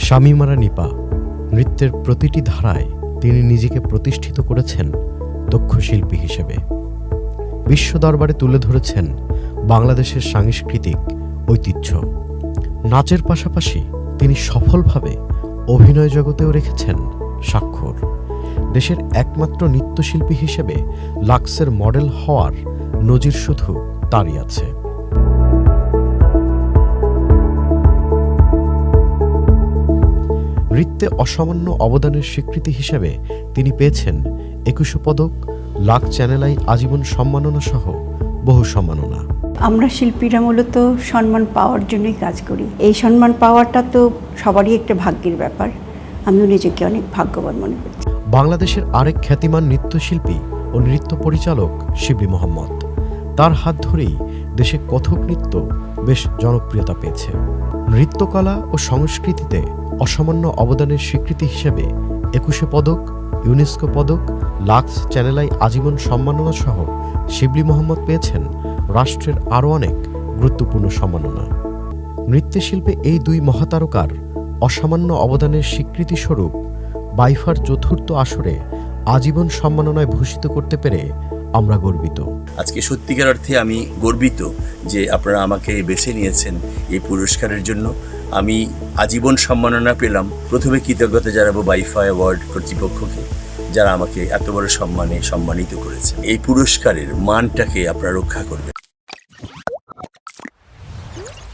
শামিমারা নিপা নৃত্যের প্রতিটি ধারায় তিনি নিজেকে প্রতিষ্ঠিত করেছেন দক্ষ শিল্পী হিসেবে। বিশ্ব দরবারে তুলে ধরেছেন বাংলাদেশের সাংস্কৃতিক ঐতিহ্য। নাচের পাশাপাশি তিনি সফলভাবে অভিনয় জগতেও রেখেছেন স্বাক্ষর। দেশের একমাত্র নৃত্যশিল্পী হিসেবে লাক্সের মডেল হওয়ার নজির শুধু তারই আছে। নৃত্যে অসামান্য অবদানের স্বীকৃতি হিসেবে তিনি পেয়েছেন একুশে পদক লাখ চ্যানেলাই আজীবন সম্মাননা সহ বহু সম্মাননা। আমরা শিল্পীরা মূলত সম্মান পাওয়ার জন্যই কাজ করি। এই সম্মান পাওয়াটা তো সবারই একটা ভাগ্যের ব্যাপার। আমিও নিজেকে অনেক ভাগ্যবান মনে করি বাংলাদেশের আরেক খ্যাতিমান নৃত্যশিল্পী ও নৃত্য পরিচালক শিবলি মোহাম্মদ। তার হাত ধরেই দেশে কথক নৃত্য বেশ জনপ্রিয়তা পেয়েছে। নৃত্যকলা ও সংস্কৃতিতে অসামান্য অবদানের স্বীকৃতি হিসেবে একুশে পদক, ইউনেস্কো পদক, লাক্স চ্যানেলাই আজীবন সম্মাননা সহ শিবলি মোহাম্মদ পেয়েছেন রাষ্ট্রের আরও অনেক গুরুত্বপূর্ণ সম্মাননা। নৃত্যশিল্পে এই দুই মহাতারকার অসামান্য অবদানের স্বীকৃতিস্বরূপ বাইফার চতুর্থ আসরে আজীবন সম্মাননায় ভূষিত করতে পেরে আমরা গর্বিত। আজকে সত্যিকার অর্থে আমি গর্বিত যে আপনারা আমাকে বেছে নিয়েছেন এই পুরস্কারের জন্য। আমি আজীবন সম্মাননা পেলাম। প্রথমে কৃতজ্ঞতা জানাব বাইফা অ্যাওয়ার্ড কর্তৃপক্ষকে, যারা আমাকে এত বড় সম্মানে সম্মানিত করেছে এই পুরস্কারের মানটাকে আপনারা রক্ষা করবেন।